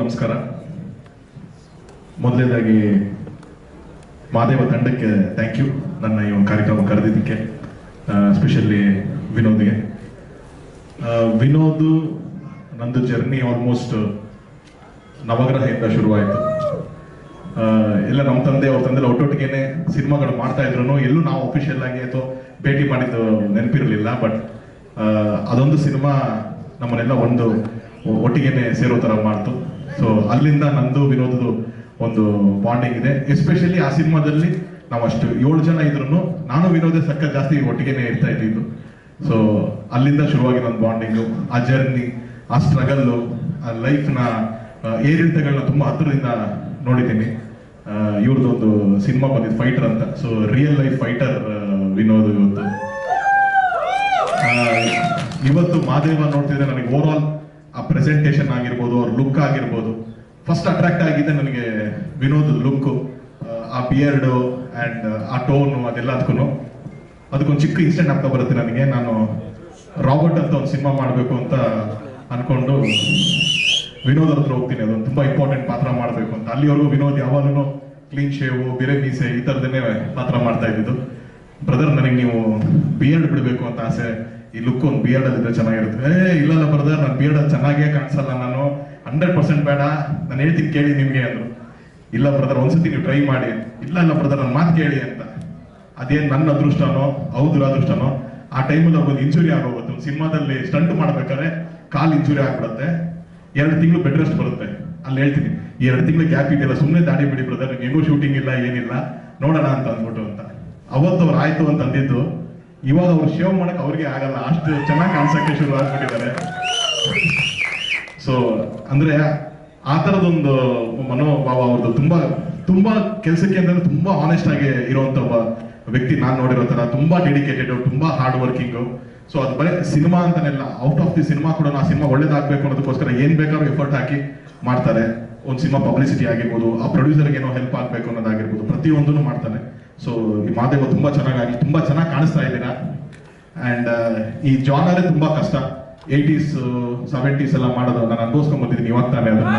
ನಮಸ್ಕಾರ. ಮೊದಲನೇದಾಗಿ ಮಾದೇವ ತಂಡಕ್ಕೆ ಥ್ಯಾಂಕ್ ಯು ನನ್ನ ಈ ಒಂದು ಕಾರ್ಯಕ್ರಮ ಕರೆದಿದ್ದಕ್ಕೆ ಸ್ಪೆಷಲಿ ವಿನೋದ್ಗೆ. ವಿನೋದ್ ನಂದು ಜರ್ನಿ ಆಲ್ಮೋಸ್ಟ್ ನವಗ್ರಹದಿಂದ ಶುರುವಾಯಿತು. ಎಲ್ಲ ನಮ್ಮ ತಂದೆ, ಅವ್ರ ತಂದೆ ಒಟ್ಟೊಟ್ಟಿಗೆನೆ ಸಿನಿಮಾಗಳು ಮಾಡ್ತಾ ಇದ್ರು ಎಲ್ಲೂ ನಾವು ಅಫಿಷಿಯಲ್ ಆಗಿ ಅಥವಾ ಭೇಟಿ ಮಾಡಿದ್ದು ನೆನಪಿರಲಿಲ್ಲ ಬಟ್ ಅದೊಂದು ಸಿನಿಮಾ ನಮ್ಮನ್ನೆಲ್ಲ ಒಂದು ಒಟ್ಟಿಗೆನೆ ಸೇರೋ ತರ ಮಾಡ್ತು. ಸೊ ಅಲ್ಲಿಂದ ನಂದು ವಿನೋದದು ಒಂದು ಬಾಂಡಿಂಗ್ ಇದೆ. ಎಸ್ಪೆಷಲಿ ಆ ಸಿನಿಮಾದಲ್ಲಿ ನಾವು ಅಷ್ಟು ಏಳು ಜನ ಇದ್ರು ನಾನು ವಿನೋದ ಸಕ್ಕ ಜಾಸ್ತಿ ಒಟ್ಟಿಗೆನೇ ಇರ್ತಾ ಇದ್ದಿದ್ದು. ಸೊ ಅಲ್ಲಿಂದ ಶುರುವಾಗಿ ನನ್ನ ಬಾಂಡಿಂಗು ಆ ಜರ್ನಿ ಆ ಸ್ಟ್ರಗಲ್ಲು ಆ ಲೈಫ್ನ ಏರಿಳಿತಗಳನ್ನ ತುಂಬಾ ಹತ್ತಿರದಿಂದ ನೋಡಿದ್ದೀನಿ. ಇವ್ರದ್ದು ಒಂದು ಸಿನಿಮಾ ಬಂದಿದ್ದು ಫೈಟರ್ ಅಂತ. So real life fighter Vinod ಇವತ್ತು. ಇವತ್ತು ಮಾದೇವ ನೋಡ್ತಿದ್ರೆ ನನಗೆ ಓವರ್ ಆಲ್ ಆ ಪ್ರೆಸೆಂಟೇಷನ್ ಆಗಿರ್ಬೋದು, ಅವ್ರ ಲುಕ್ ಆಗಿರ್ಬೋದು. ಫಸ್ಟ್ ಅಟ್ರಾಕ್ಟ್ ಆಗಿದೆ ನನಗೆ ವಿನೋದ್ ಲುಕ್ ಆ ಬಿಯರ್ಡು ಅಂಡ್ ಆ ಟೋನು ಅದೆಲ್ಲದಕ್ಕೂ ಅದಕ್ಕೊಂದು ಚಿಕ್ಕ ಇನ್ಸಿಡೆಂಟ್ ಆಗ್ತಾ ಬರುತ್ತೆ ನನಗೆ. ನಾನು ರಾಬರ್ಟ್ ಅಂತ ಒಂದು ಸಿನಿಮಾ ಮಾಡಬೇಕು ಅಂತ ಅನ್ಕೊಂಡು ವಿನೋದ್ ಹತ್ರ ಹೋಗ್ತೀನಿ. ಅದೊಂದು ತುಂಬಾ ಇಂಪಾರ್ಟೆಂಟ್ ಪಾತ್ರ ಮಾಡಬೇಕು ಅಂತ. ಅಲ್ಲಿವರೆಗೂ ವಿನೋದ್ ಯಾವಾಗಲೂ ಕ್ಲೀನ್ ಶೇವು ಬಿರೆ ಮೀಸೆ ಈ ಥರದನ್ನೇ ಪಾತ್ರ ಮಾಡ್ತಾ ಇದ್ದಿದ್ದು. ಬ್ರದರ್ ನನಗೆ ನೀವು ಬಿಯರ್ಡ್ ಬಿಡಬೇಕು ಅಂತ ಆಸೆ. ಈ ಲುಕ್ ಒಂದು ಬಿಯರ್ಡ್ ಅಲ್ಲಿದ್ರೆ ಚೆನ್ನಾಗಿರುತ್ತೆ. ಏ, ಇಲ್ಲಲ್ಲ ಬ್ರದರ್ ನಾನು ಬಿಯರ್ಡ್ ಅಲ್ಲಿ ಚೆನ್ನಾಗೇ ಕಾಣಿಸಲ್ಲ ನಾನು. ಹಂಡ್ರೆಡ್ ಪರ್ಸೆಂಟ್ ಬೇಡ. ನಾನು ಹೇಳ್ತೀನಿ ಕೇಳಿ ನಿಮಗೆ ಅಂದ್ರು. ಇಲ್ಲ ಬ್ರದರ್ ಒಂದ್ಸತಿ ನೀವು ಟ್ರೈ ಮಾಡಿ. ಇಲ್ಲ ಇಲ್ಲ ಬ್ರದರ್ ನನ್ನ ಮಾತು ಕೇಳಿ ಅಂತ. ಅದೇನು ನನ್ನ ಅದೃಷ್ಟನೋ ಅವ್ರ ಅದೃಷ್ಟನೋ, ಆ ಟೈಮಲ್ಲಿ ಅವ್ರಿಗೊಂದು ಇಂಜುರಿ ಆಗೋಗುತ್ತೆ. ಸಿನಿಮಾದಲ್ಲಿ ಸ್ಟಂಟ್ ಮಾಡ್ಬೇಕಾದ್ರೆ ಕಾಲು ಇಂಜುರಿ ಆಗ್ಬಿಡುತ್ತೆ. ಎರಡು ತಿಂಗಳು ಬೆಡ್ ರೆಸ್ಟ್ ಬರುತ್ತೆ. ಅಲ್ಲಿ ಹೇಳ್ತೀನಿ ಎರಡು ತಿಂಗಳು ಗ್ಯಾಪ್ ಇದೆಯಲ್ಲ ಸುಮ್ಮನೆ ದಾಡಿ ಬಿಡಿ ಬ್ರದರ್ ಹೆಂಗೂ ಶೂಟಿಂಗ್ ಇಲ್ಲ, ಏನಿಲ್ಲ. ನೋಡೋಣ ಅಂತ ಅಂದ್ಬಿಟ್ಟು ಅಂತ. ಅವತ್ತು ಅವ್ರು ಆಯ್ತು ಅಂತ ಅಂದಿದ್ದು ಇವಾಗ ಅವ್ರು ಶೇವ್ ಮಾಡಕ್ ಅವ್ರಿಗೆ ಆಗಲ್ಲ. ಅಷ್ಟು ಚೆನ್ನಾಗಿ ಕಾಣಿಸಕ್ಕೆ ಶುರು ಆಗ್ಬಿಟ್ಟಿದ್ದಾರೆ. ಸೊ ಅಂದ್ರೆ ಆ ತರದೊಂದು ಮನೋಭಾವ ಅವ್ರದ್ದು ತುಂಬಾ ತುಂಬಾ ಕೆಲಸಕ್ಕೆ ಅಂದ್ರೆ ತುಂಬಾ ಆನೆಸ್ಟ್ ಆಗಿ ಇರುವಂತ ಒಬ್ಬ ವ್ಯಕ್ತಿ ನಾನು ನೋಡಿರೋ ತರ ತುಂಬಾ ಡೆಡಿಕೇಟೆಡ್ ತುಂಬಾ ಹಾರ್ಡ್ ವರ್ಕಿಂಗ್ ಸೊ ಅದು ಬರೀ ಸಿನಿಮಾ ಅಂತಾನೆಲ್ಲ ಔಟ್ ಆಫ್ ದಿ ಸಿನಿಮಾ ಕೂಡ ಆ ಸಿನಿಮಾ ಒಳ್ಳೇದಾಗಬೇಕು ಅನ್ನೋದಕ್ಕೋಸ್ಕರ ಏನ್ ಬೇಕಾದ್ರೂ ಎಫರ್ಟ್ ಹಾಕಿ ಮಾಡ್ತಾರೆ. ಒಂದು ಸಿನಿಮಾ ಪಬ್ಲಿಸಿಟಿ ಆಗಿರ್ಬೋದು, ಆ ಪ್ರೊಡ್ಯೂಸರ್ಗೆ ಏನೋ ಹೆಲ್ಪ್ ಆಗಬೇಕು ಅನ್ನೋದಾಗಿರ್ಬೋದು, ಪ್ರತಿಯೊಂದನ್ನು ಮಾಡ್ತಾನೆ. ಸೊ ಈ ಮಾದೇವ ತುಂಬ ಚೆನ್ನಾಗಿ ತುಂಬ ಚೆನ್ನಾಗಿ ಕಾಣಿಸ್ತಾ ಇದ್ದೀರಾ ಆ್ಯಂಡ್ ಈ ಜಾನರೇ ತುಂಬ ಕಷ್ಟ. ಏಯ್ಟೀಸ್ ಸೆವೆಂಟೀಸ್ ಎಲ್ಲ ಮಾಡೋದು ನಾನು ಅನುಭವಿಸ್ಕೊಂಡ್ಬಂದಿದ್ದೀನಿ ಇವಾಗ ತಾನೇ ಅದನ್ನ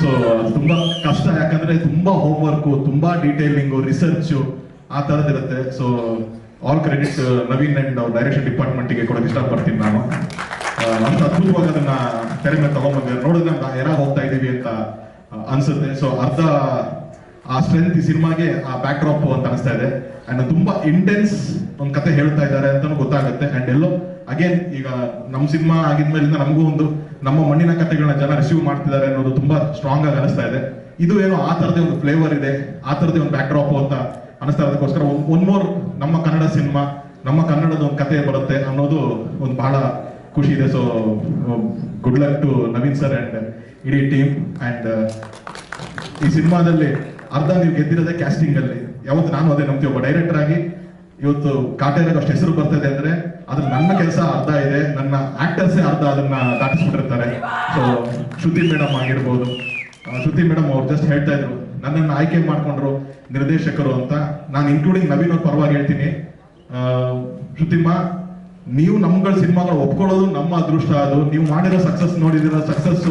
ಸೊ ತುಂಬ ಕಷ್ಟ. ಯಾಕಂದ್ರೆ ತುಂಬ ಹೋಮ್ ವರ್ಕ್ ತುಂಬಾ ಡೀಟೇಲಿಂಗು ರಿಸರ್ಚು ಆ ಥರದ್ದಿರುತ್ತೆ so all credit Naveen and direction ಡಿಪಾರ್ಟ್ಮೆಂಟಿಗೆ ಕೊಡೋಕೆ ಇಷ್ಟಪಡ್ತೀನಿ ನಾನು. ಅಂತ ಅದ್ಭುತವಾಗಿ ಅದನ್ನ ತೆರೆ ಮೇಲೆ ತಗೊಂಡ್ಬಂದ್ರೆ ನೋಡಿದ್ರೆ ನಾವು ಎರ ಹೋಗ್ತಾ ಇದ್ದೀವಿ ಅಂತ ಅನ್ಸುತ್ತೆ. ಸೊ ಅರ್ಧ ಆ ಸ್ಟ್ರೆಂತ್ ಈ ಸಿನಿಮಾಗೆ ಆ ಬ್ಯಾಕ್ ಡ್ರಾಪ್ ಅಂತ ಅನಿಸ್ತಾ ಇದೆ. ಅಂಡ್ ತುಂಬಾ ಇಂಟೆನ್ಸ್ ಒಂದು ಕತೆ ಹೇಳ್ತಾ ಇದ್ದಾರೆ ಅಂತಾನು ಗೊತ್ತಾಗುತ್ತೆ. ಅಂಡ್ ಎಲ್ಲೋ ಅಗೇನ್ ಈಗ ನಮ್ಮ ಸಿನಿಮಾ ಆಗಿದ್ಮೇಲಿಂದ ನಮಗೂ ಒಂದು, ನಮ್ಮ ಮಣ್ಣಿನ ಕತೆಗಳನ್ನ ಜನ ರಿಸೀವ್ ಮಾಡ್ತಿದ್ದಾರೆ ಅನ್ನೋದು ತುಂಬಾ ಸ್ಟ್ರಾಂಗ್ ಆಗಿ ಅನಿಸ್ತಾ ಇದೆ. ಇದು ಏನೋ ಆ ತರದೇ ಒಂದು ಫ್ಲೇವರ್ ಇದೆ, ಆ ತರದೇ ಒಂದು ಬ್ಯಾಕ್ ಡ್ರಾಪ್ ಅಂತ ಅನಿಸ್ತಾ ಇರೋದಕ್ಕೋಸ್ಕರ ಒನ್ ಮೋರ್ ನಮ್ಮ ಕನ್ನಡ ಸಿನಿಮಾ, ನಮ್ಮ ಕನ್ನಡದ ಒಂದು ಕತೆ ಬರುತ್ತೆ ಅನ್ನೋದು ಒಂದು ಬಹಳ ಖುಷಿ ಇದೆ. So good luck to Naveen sir and ಇಡೀ ಟೀಮ್ ಅಂಡ್ ಈ ಸಿನಿಮಾದಲ್ಲಿ ಅರ್ಧ ನೀವು ಗೆದ್ದಿರೋದೇ ಕ್ಯಾಸ್ಟಿಂಗ್ ಅಲ್ಲಿ. ಯಾವತ್ತು ನಾನು ಅದೇ ನಂಬ್ತೀವಿ. ಒಬ್ಬ ಡೈರೆಕ್ಟರ್ ಆಗಿ ಇವತ್ತು ಕಾಟೇರಾಗ ಅಷ್ಟು ಹೆಸರು ಬರ್ತದೆ ಅಂದ್ರೆ ಅದ್ರ ನನ್ನ ಕೆಲಸ ಅರ್ಧ ಇದೆ. ನನ್ನ ಆಕ್ಟರ್ಸೇ ಅರ್ಧ ಅದನ್ನ ದಾಟಿಸ್ಬಿಟ್ಟಿರ್ತಾರೆ. ಸೊ ಶ್ರುತಿ ಮೇಡಮ್ ಆಗಿರ್ಬೋದು. ಶ್ರುತಿ ಮೇಡಮ್ ಅವ್ರು ಜಸ್ಟ್ ಹೇಳ್ತಾ ಇದ್ರು. ನನ್ನನ್ನು ಆಯ್ಕೆ ಮಾಡ್ಕೊಂಡ್ರು ನಿರ್ದೇಶಕರು ಅಂತ. ನಾನು ಇನ್ಕ್ಲೂಡಿಂಗ್ ನವೀನ್ ಅವ್ರ ಪರವಾಗಿ ಹೇಳ್ತೀನಿ. ಶ್ರುತಿಮ್ಮ ನೀವು ನಮ್ಗಳ ಸಿನಿಮಾಗಳು ಒಪ್ಕೊಳ್ಳೋದು ನಮ್ಮ ಅದೃಷ್ಟ ಅದು. ನೀವು ಮಾಡಿರೋ ಸಕ್ಸಸ್ ನೋಡಿದಿರೋ ಸಕ್ಸಸ್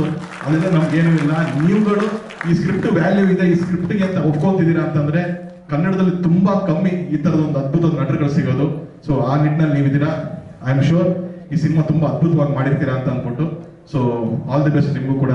ಅದೆಲ್ಲ ನಮ್ಗೇನು ಇಲ್ಲ. ನೀವುಗಳು ಈ ಸ್ಕ್ರಿಪ್ಟ್ ವ್ಯಾಲ್ಯೂ ಇದೆ, ಈ ಸ್ಕ್ರಿಪ್ಟ್ಗೆ ಅಂತ ಒಪ್ಕೊತಿದ್ದೀರಾ ಅಂತಂದ್ರೆ ಕನ್ನಡದಲ್ಲಿ ತುಂಬಾ ಕಮ್ಮಿ ಈ ತರದ ಒಂದು ಅದ್ಭುತ ನಟರುಗಳು ಸಿಗೋದು. ಸೊ ಆ ನಿಟ್ಟಿನಲ್ಲಿ ನೀವಿದ್ದೀರಾ? ಐ ಆಮ್ ಶೋರ್ ಈ ಸಿನಿಮಾ ತುಂಬಾ ಅದ್ಭುತವಾಗಿ ಮಾಡಿರ್ತೀರಾ ಅಂತ ಅಂದ್ಬಿಟ್ಟು. ಸೊ ಆಲ್ ದಿ ಬೆಸ್ಟ್ ನಿಮಗೂ ಕೂಡ